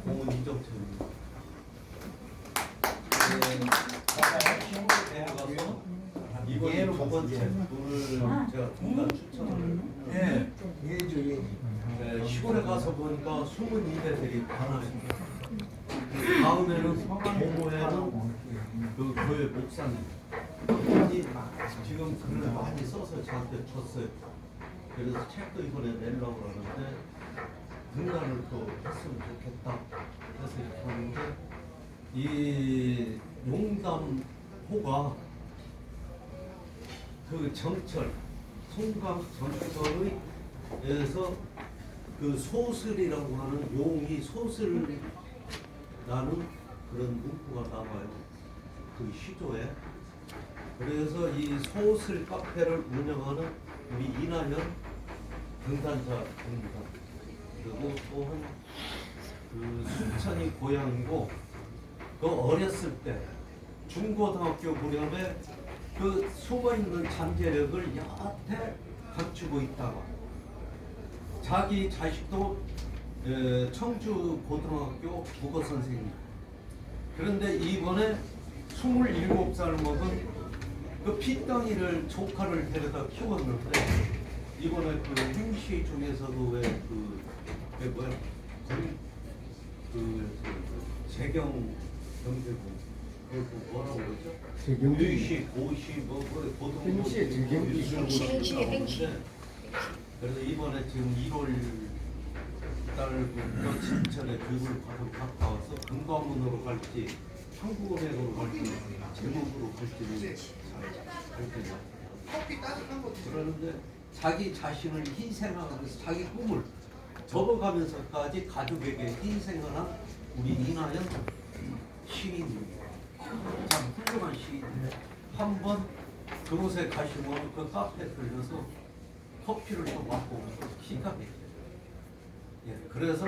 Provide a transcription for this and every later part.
공은 이정철입니다. 네, 가서 이번에 두 번째 분을 제가 중간 추천을 예, 예죠, 예. 네, 시골에 가서 보니까 숨은 이배들이 많아요. 다음에는 공모에는 그 교회 목사님. 이 지금 글을 많이 써서 저한테 줬어요. 그래서 책도 이번에 내려고 하는데 등단을 또 했으면 좋겠다. 그래서 이렇게 하는데 이 용담호가 그 정철 송강 정철의 에서 그 소슬이라고 하는 용이 나는 그런 문구가 나와요. 그 시조에. 그래서 이 소슬 카페를 운영하는 우리 이나현 등단자입니다. 그리고 또한 그 순천이 고향이고 그 어렸을 때 중고등학교 무렵에 그 숨어 있는 잠재력을 여태 감추고 있다가 자기 자식도 에, 청주 고등학교 국어 선생님. 그런데 이번에 27살 먹은 그 핏덩이를 조카를 데려다 키웠는데 이번에 그 행시 중에서도 왜그 그 뭐야 그, 그, 그 재경 경제부 그 뭐라고 그러죠? 재경부. 유시 고시 뭐, 뭐 고등 행시, 재경부. 행시, 행시. 그래서 이번에 지금 1월 달부터 진천에 교육을 받고 갔다 와서 금감원으로 갈지 한국은행으로 갈지 제목으로 갈지는 잘 결정이 그러는데 자기 자신을 희생하면서 자기 꿈을 접어가면서까지 가족에게 희생을 한 우리 이나연 시인입니다. 참 훌륭한 시인인데 한번 그곳에 가시면 그 카페 들려서 커피를 또 맛보면서 기가 막혀요. 예, 그래서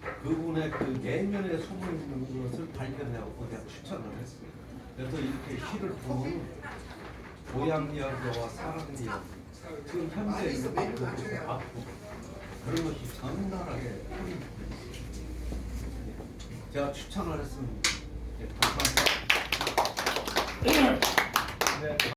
그분의 그 내면에 숨어 있는 것을 발견하고 내가 추천을 했습니다. 그래서 이렇게 시를 보면 고향 이야기와 사랑 이야기, 지금 현재 있는 것을 받고 그런 것이 적나라하게. 제가 추천을 했습니다. 예, 감사합니다.